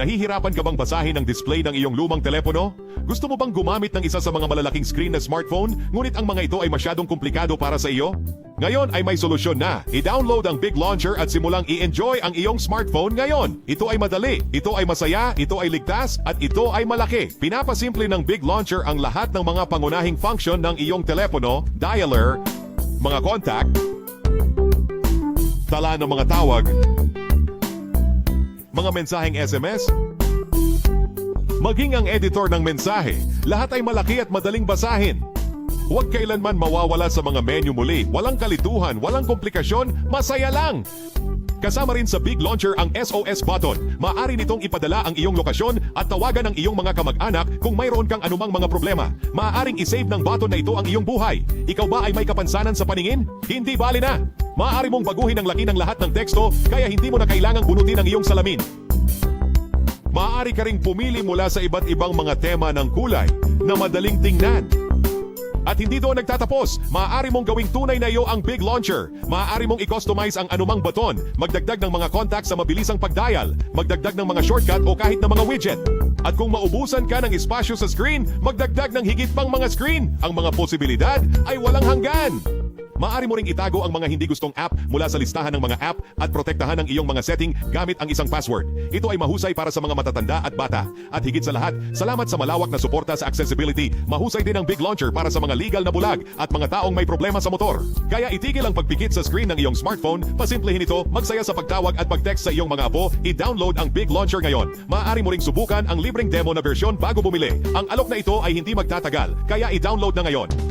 Nahihirapan ka bang basahin ang display ng iyong lumang telepono? Gusto mo bang gumamit ng isa sa mga malalaking screen na smartphone, ngunit ang mga ito ay masyadong komplikado para sa iyo? Ngayon ay may solusyon na. I-download ang Big Launcher at simulang i-enjoy ang iyong smartphone ngayon. Ito ay madali, ito ay masaya, ito ay ligtas, at ito ay malaki. Pinapasimple ng Big Launcher ang lahat ng mga pangunahing function ng iyong telepono, dialer, mga contact, tala ng mga tawag, mga mensaheng SMS, maging ang editor ng mensahe, lahat ay malaki at madaling basahin. Huwag kailanman mawawala sa mga menu muli, walang kalituhan, walang komplikasyon, masaya lang! Kasama rin sa Big Launcher ang SOS button. Maaari nitong ipadala ang iyong lokasyon at tawagan ang iyong mga kamag-anak kung mayroon kang anumang mga problema. Maaaring isave ng button na ito ang iyong buhay. Ikaw ba ay may kapansanan sa paningin? Hindi bali na! Maaari mong baguhin ang laki ng lahat ng teksto kaya hindi mo na kailangang bunutin ang iyong salamin. Maaari ka ring pumili mula sa iba't ibang mga tema ng kulay na madaling tingnan. At hindi doon nagtatapos. Maaari mong gawing tunay na iyo ang Big Launcher. Maaari mong i-customize ang anumang baton, magdagdag ng mga contacts sa mabilisang pagdial, magdagdag ng mga shortcut o kahit na mga widget. At kung maubusan ka ng espasyo sa screen, magdagdag ng higit pang mga screen. Ang mga posibilidad ay walang hanggan. Maaari mo ring itago ang mga hindi gustong app mula sa listahan ng mga app at protektahan ang iyong mga setting gamit ang isang password. Ito ay mahusay para sa mga matatanda at bata. At higit sa lahat, salamat sa malawak na suporta sa accessibility, mahusay din ang Big Launcher para sa mga legal na bulag at mga taong may problema sa motor. Kaya itigil ang pagpikit sa screen ng iyong smartphone, pasimplehin ito, magsaya sa pagtawag at pag-text sa iyong mga apo, i-download ang Big Launcher ngayon. Maaari mo ring subukan ang libreng demo na bersyon bago bumili. Ang alok na ito ay hindi magtatagal, kaya i-download na ngayon.